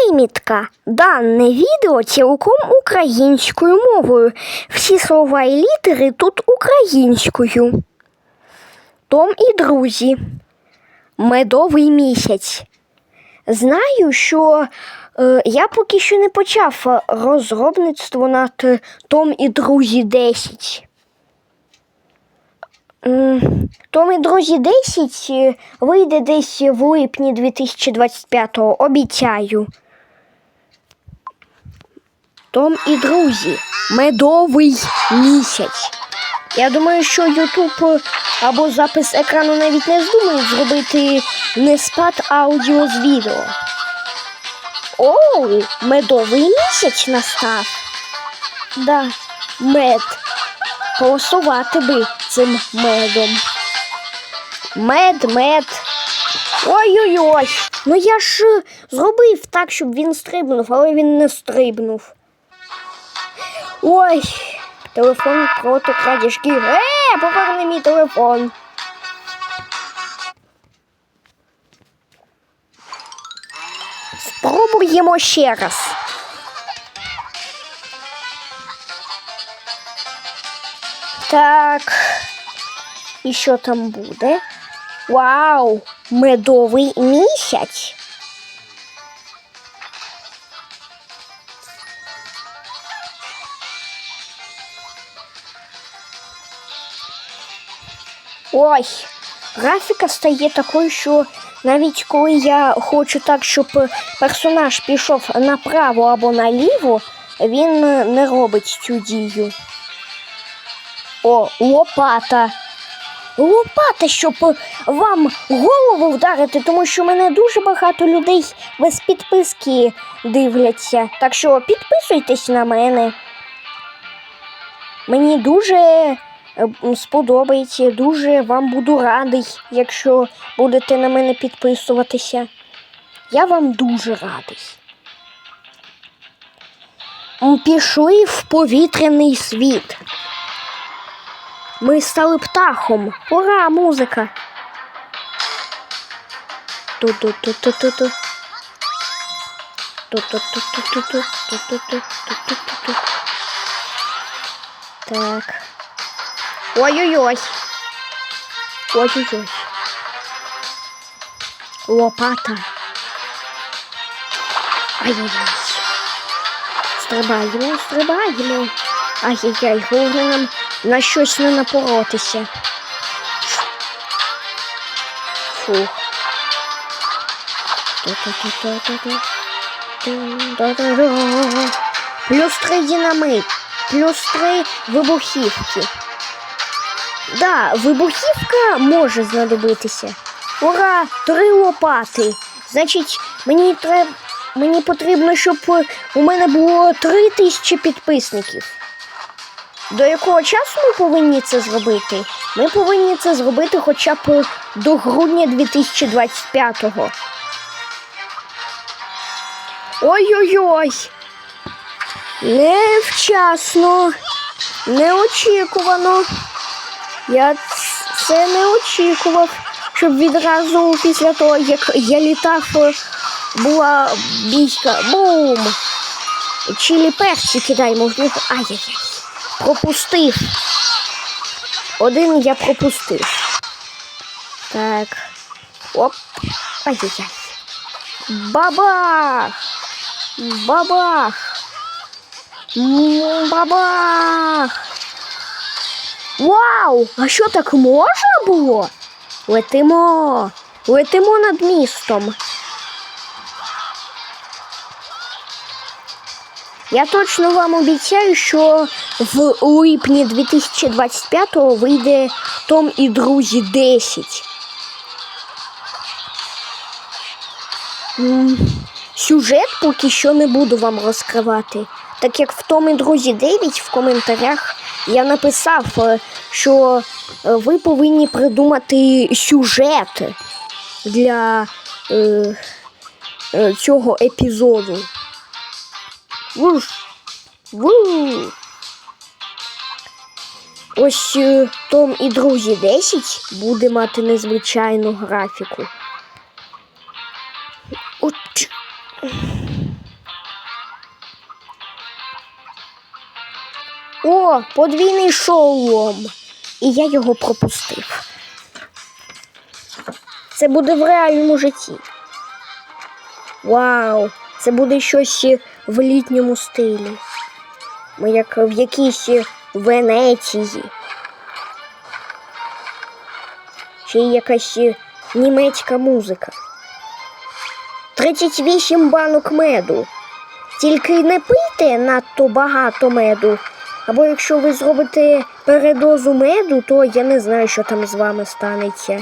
Примітка. Дане відео цілком українською мовою. Всі слова і літери тут українською. Том і друзі. Медовий місяць. Знаю, що е, я поки що не почав розробництво над Том і друзі 10. Том і друзі 10 е, вийде десь в липні 2025-го, обіцяю. Том і друзі. Медовий місяць. Я думаю, що Ютуб або запис екрану навіть не здумають зробити не спад аудіо з відео. Оу, медовий місяць настав. Да, мед. Полосувати би цим медом. Мед, мед. Ой-ой-ой. Ну я ж зробив так, щоб він стрибнув, але він не стрибнув. Ой, телефон проти крадіжки. Е, поверни мій телефон. Спробуємо ще раз. Так. І що там буде? Вау! Медовий місяць. Ой, графіка стає такою, що навіть коли я хочу так, щоб персонаж пішов направо або наліво, він не робить цю дію. О, лопата. Лопата, щоб вам голову вдарити, тому що мене дуже багато людей без підписки дивляться. Так що підписуйтесь на мене. Мені дуже сподобається, дуже вам буду радий, якщо будете на мене підписуватися. Я вам дуже радий. Пішли в повітряний світ. Ми стали птахом. Ура, музика. Ту-ту-ту-ту-ту-ту. Ту-ту-ту-ту-ту-ту-ту-ту-ту-ту-ту-ту. Так. Ой-ой-ой. Ой-ой-ой. Лопата. Ай-яй-яй. Стрибаємо, стрибаємо. Ай-яй-яй, головне нам на щось не напоротися. Фух. Плюс три динамит, плюс три вибухівки. Да, вибухівка може знадобитися. Ура! Три лопати. Значить, мені треба. Мені потрібно, щоб е, у мене було три тисячі підписників. До якого часу ми повинні це зробити? Ми повинні це зробити хоча б е, до грудня 2025-го. Ой-ой-ой. Невчасно, неочікувано. Я це не очікував, щоб відразу після того, як я літав, була бійка. Бум! Чилі перці кидаємо в. Ай-яй-яй. Пропустив. Один я пропустив. Так. Оп. Ай-яй-яй. Бабах! Бабах! Бабах! Вау! А що так можна було? Летимо! Летимо над містом. Я точно вам обіцяю, що в липні 2025-го вийде Том і друзі 10. Сюжет поки що не буду вам розкривати. Так як в Том і друзі 9 в коментарях я написав, е, що е, ви повинні придумати сюжет для е, е, цього епізоду. Ось Том і друзі 10 буде мати незвичайну графіку. От. Подвійний шолом. І я його пропустив. Це буде в реальному житті. Вау! Це буде щось в літньому стилі. Ми як в якійсь Венеції. Чи якась німецька музика. 38 банок меду. Тільки не пийте надто багато меду. Або якщо ви зробите передозу меду, то я не знаю, що там з вами станеться.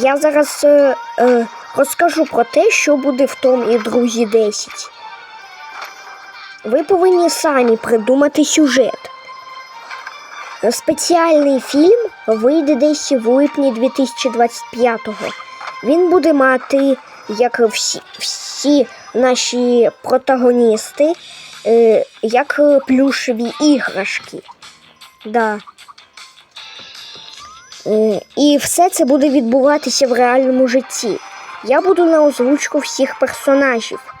Я зараз е, е, розкажу про те, що буде в Том і друзі 10. Ви повинні самі придумати сюжет. Спеціальний фільм вийде десь в липні 2025-го. Він буде мати, як всі, всі наші протагоністи, е, як плюшеві іграшки. Да. Е, І все це буде відбуватися в реальному житті. Я буду на озвучку всіх персонажів.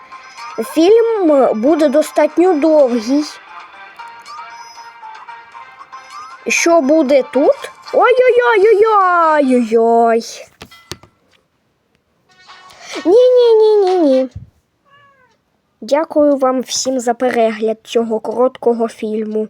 Фільм буде достатньо довгий. Що буде тут? Ой-ой-ой-ой-ой-ой. Ні-ні-ні-ні-ні. Дякую вам всім за перегляд цього короткого фільму.